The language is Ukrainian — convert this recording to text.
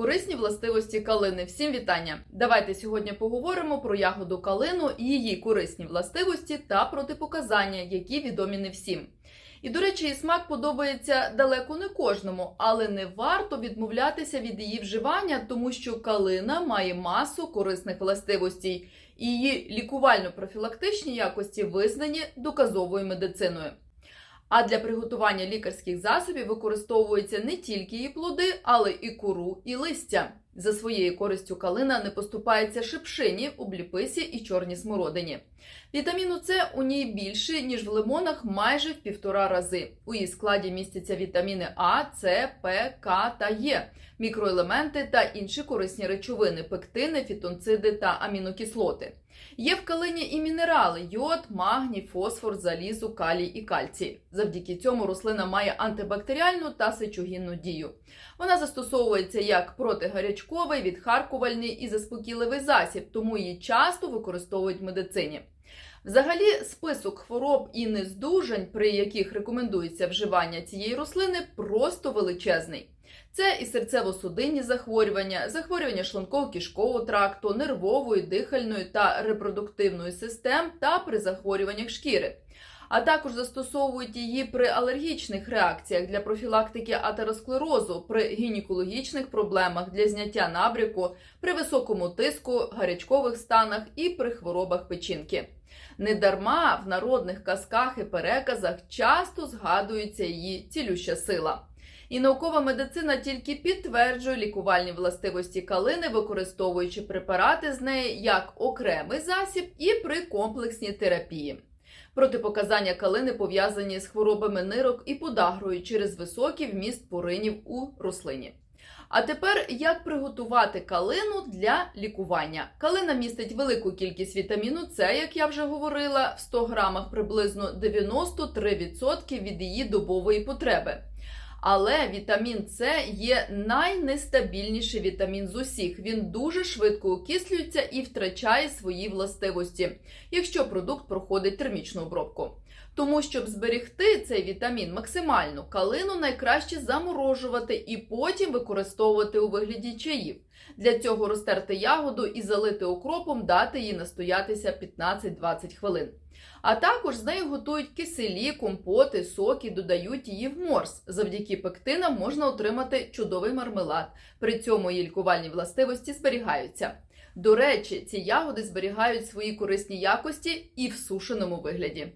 Корисні властивості калини. Всім вітання! Давайте сьогодні поговоримо про ягоду калину, її корисні властивості та протипоказання, які відомі не всім. І, до речі, і смак подобається далеко не кожному, але не варто відмовлятися від її вживання, тому що калина має масу корисних властивостей, і її лікувально-профілактичні якості визнані доказовою медициною. А для приготування лікарських засобів використовуються не тільки її плоди, але і кору, і листя. За своєю користю калина не поступається шипшині, обліписі і чорній смородині. Вітаміну С у ній більше, ніж в лимонах, майже в півтора рази. У її складі містяться вітаміни А, С, П, К та Е, мікроелементи та інші корисні речовини, пектини, фітонциди та амінокислоти. Є в калині і мінерали: йод, магній, фосфор, залізо, калій і кальцій. Завдяки цьому рослина має антибактеріальну та сечогінну дію. Вона застосовується як протигарячковий, відхаркувальний і заспокійливий засіб, тому її часто використовують в медицині. Взагалі, список хвороб і нездужань, при яких рекомендується вживання цієї рослини, просто величезний. Це і серцево-судинні захворювання, захворювання шлунково-кишкового тракту, нервової, дихальної та репродуктивної систем та при захворюваннях шкіри. А також застосовують її при алергічних реакціях для профілактики атеросклерозу, при гінекологічних проблемах для зняття набряку, при високому тиску, гарячкових станах і при хворобах печінки. Недарма в народних казках і переказах часто згадується її цілюща сила. І наукова медицина тільки підтверджує лікувальні властивості калини, використовуючи препарати з неї як окремий засіб і при комплексній терапії. Протипоказання калини пов'язані з хворобами нирок і подагрою через високий вміст поринів у рослині. А тепер як приготувати калину для лікування? Калина містить велику кількість вітаміну С, як я вже говорила, в 100 грамах приблизно 93% від її добової потреби. Але вітамін С є найнестабільніший вітамін з усіх. Він дуже швидко окислюється і втрачає свої властивості, якщо продукт проходить термічну обробку. Тому, щоб зберегти цей вітамін максимально, калину найкраще заморожувати і потім використовувати у вигляді чаїв. Для цього розтерти ягоду і залити окропом, дати їй настоятися 15-20 хвилин. А також з нею готують киселі, компоти, соки, додають її в морс. Завдяки пектинам можна отримати чудовий мармелад. При цьому її лікувальні властивості зберігаються. До речі, ці ягоди зберігають свої корисні якості і в сушеному вигляді.